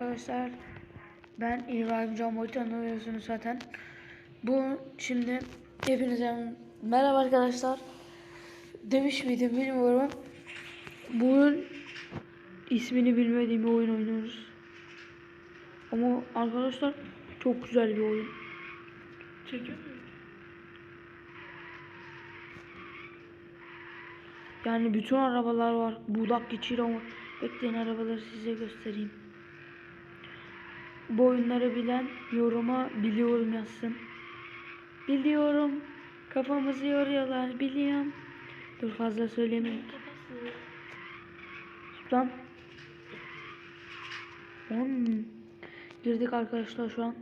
Arkadaşlar ben İbrahim Can Boy tanıyorsunuz zaten. Bu şimdi hepinize merhaba arkadaşlar. Demiş miydim bilmiyorum. Bugün ismini bilmediğim bir oyun oynuyoruz. Ama arkadaşlar çok güzel bir oyun. Çekiyor? Yani bütün arabalar var. Budak geçiyor ama bekleyin arabaları size göstereyim. Bu oyunları bilen yoruma biliyorum yazsın. Biliyorum. Kafamızı yoruyorlar biliyorum. Dur fazla söylemeyeyim. Lan. On. Girdik arkadaşlar şu an.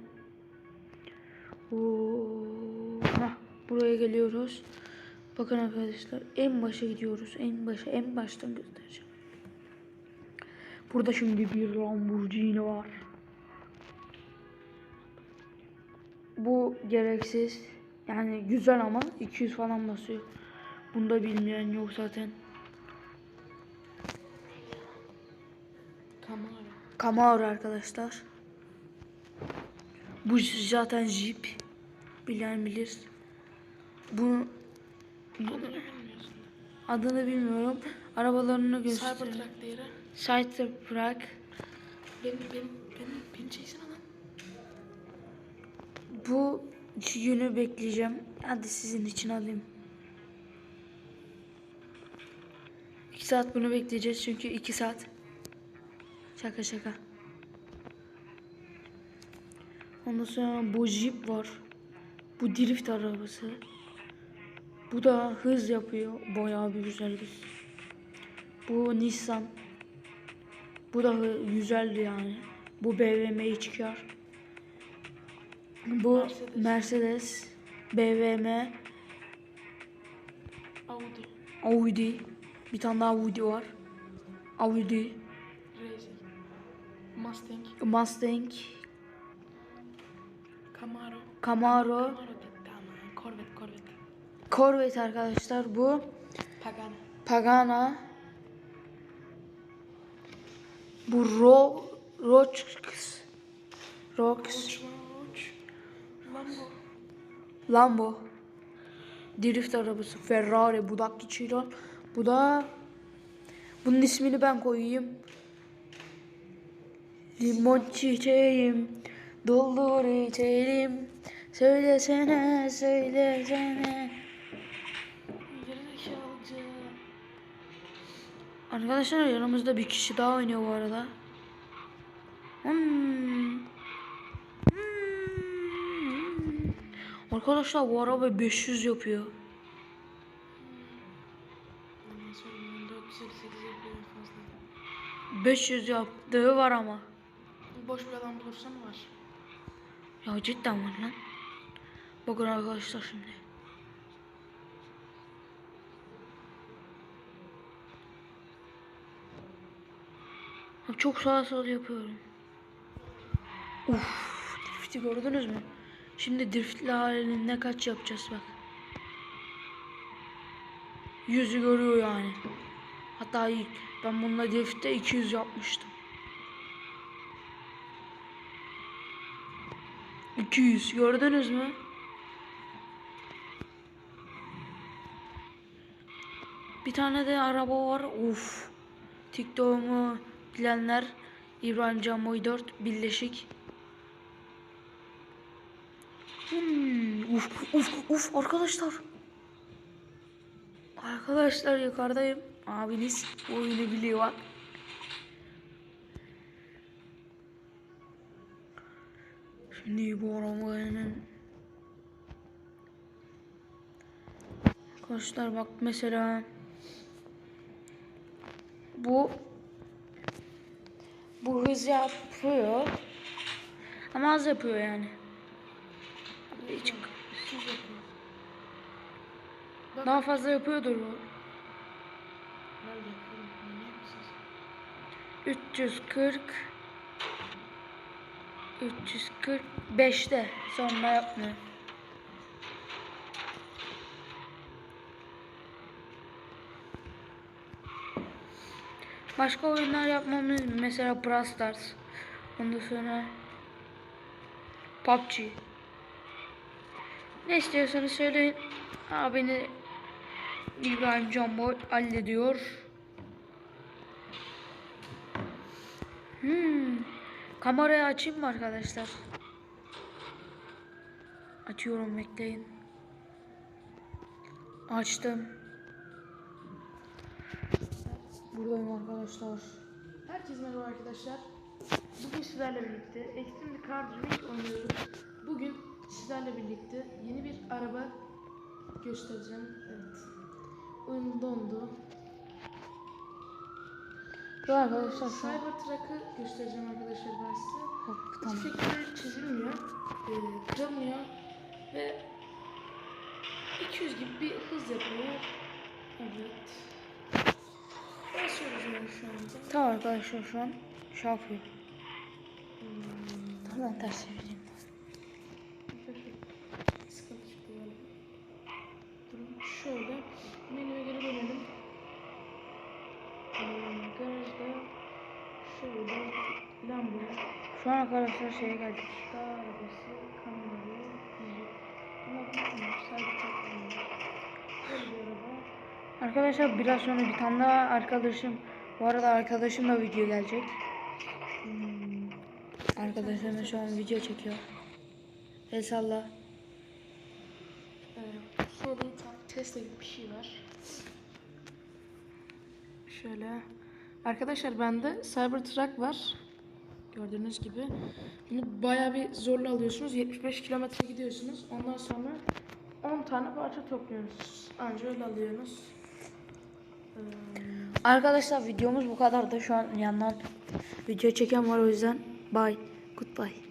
Oo. Buraya geliyoruz. Bakın arkadaşlar en başa gidiyoruz. En başa en baştan göstereceğim. Burada şimdi bir Lamborghini var. Bu gereksiz. Yani güzel ama 200 falan basıyor. Bunda bilmeyen yok zaten. Kamera. Camaro arkadaşlar. Bu zaten Jeep. Bilen bilir. Bu Adını bilmiyorum. Arabalarını göster. Cybertruck değeri. Cybertruck. Benim, benim, benim, beni çeksene lan. Bu günü bekleyeceğim. Hadi sizin için alayım. İki saat bunu bekleyeceğiz çünkü iki saat. Şaka şaka. Ondan sonra bu Jeep var. Bu drift arabası. Bu da hız yapıyor. Bayağı bir güzel bir. Bu Nissan. Bu da hı- güzel yani. Bu BMW çıkıyor. Bu Mercedes. Mercedes, BMW, Audi. Audi. Bir tane daha Audi var. Audi, Racing. Mustang. Mustang, Camaro. Camaro, Camaro gitti ama. Corvette, Corvette. Corvette arkadaşlar bu. Pagani. Pagana. Bu Ro Rox Rox uç. Lambo. Lambo. Drift arabası Ferrari budak geçiyor. Bu da bunun ismini ben koyayım. Limon çiçeğim doldur içelim. Söylesene söylesene. Arkadaşlar yanımızda bir kişi daha oynuyor bu arada. Hmm. Arkadaşlar bu araba 500 yapıyor. Ondan sonra ben 458 yapıyor en fazla. 500 yaptığı var ama. Boş bir adam bulursan var. Ya cidden var lan. Bakın arkadaşlar şimdi. Çok sağa sol yapıyorum. Uf, drifti gördünüz mü? Şimdi driftli halinde kaç yapacağız bak. Yüzü görüyor yani. Hatta ilk ben bununla driftte 200 yapmıştım. 200 gördünüz mü? Bir tane de araba var. Uf. TikTok'umu bilenler İbrahim Can 4 birleşik. Hmm, uf uf uf arkadaşlar. Arkadaşlar yukarıdayım. Abiniz oyunu biliyor bak. Şimdi bu arabanın Arkadaşlar bak mesela bu bu hız yapıyor ama az yapıyor yani. Daha fazla yapıyordur mısınız? 340 345'te sonra yapmıyor. Başka oyunlar yapmamız mesela Brawl Stars. Ondan sonra PUBG. Ne istiyorsanız söyleyin. Abini İbrahim Canboy hallediyor. Hmm. Kamerayı açayım mı arkadaşlar? Açıyorum bekleyin. Açtım. Buradayım arkadaşlar. Herkese merhaba arkadaşlar. Bugün sizlerle birlikte Extreme Car Drift oynuyoruz. Bugün sizlerle birlikte yeni bir araba göstereceğim. Evet. Oyun dondu. Bu arkadaşlar Cybertruck'ı göstereceğim arkadaşlar ben size. Hop, tamam. Hiçbir şekilde çizilmiyor. Ee, kırılmıyor. Ve 200 gibi bir hız yapıyor. Evet. Basıyoruz şu anda. Tamam arkadaşlar şu an şey yapıyor. Tamam ters çevireyim. Sıkıntı çıktı galiba. Durun şöyle Şu an arkadaşlar şeye geldik. dağ arabası, kamyonu. Ama bilmiyorum sadece araba. Arkadaşlar biraz sonra bir tane daha arkadaşım bu arada arkadaşım da video gelecek. Hmm. Arkadaşım da şu an video çekiyor. El salla. Ee, tane Tesla gibi bir şey var. Şöyle. Arkadaşlar bende Cybertruck var. Gördüğünüz gibi. Bunu bayağı bir zorla alıyorsunuz. 75 kilometre gidiyorsunuz. Ondan sonra 10 tane parça topluyorsunuz. Anca öyle alıyorsunuz. Ee, Arkadaşlar videomuz bu kadar da şu an yandan video çeken var o yüzden bye goodbye.